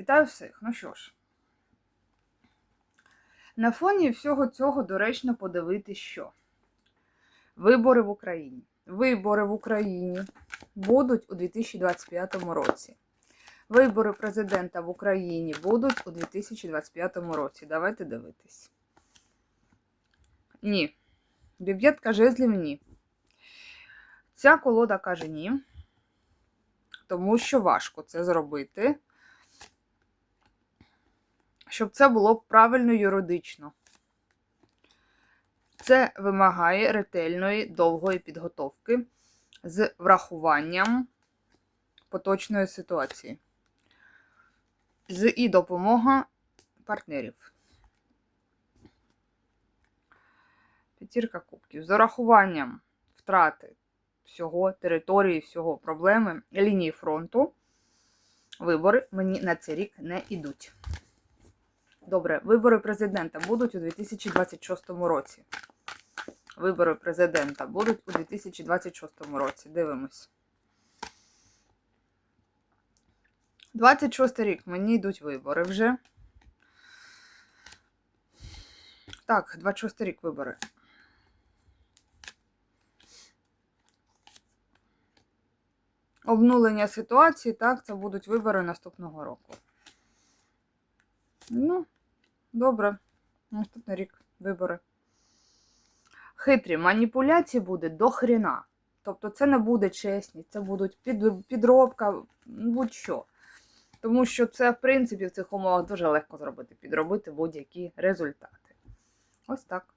Вітаю всіх. Ну що ж. На фоні всього цього доречно подивитись, що вибори в Україні. Вибори в Україні будуть у 2025 році. Вибори президента в Україні будуть у 2025 році. Давайте дивитись. Ні. Дев'ятка жезлів ні. Ця колода каже ні. Тому що важко це зробити щоб це було правильно юридично. Це вимагає ретельної довгої підготовки з врахуванням поточної ситуації. З і допомога партнерів. П'ятірка кубків. З урахуванням втрати всього території, всього проблеми, лінії фронту. Вибори мені на цей рік не йдуть. Добре, вибори президента будуть у 2026 році. Вибори президента будуть у 2026 році. Дивимось. 26 рік мені йдуть вибори вже. Так, 26 рік вибори. Обнулення ситуації, так, це будуть вибори наступного року. Ну, добре. Наступний рік вибори. Хитрі маніпуляції буде до хріна. Тобто це не буде чесність, це будуть під, підробка, будь-що. Тому що це, в принципі, в цих умовах дуже легко зробити, підробити будь-які результати. Ось так.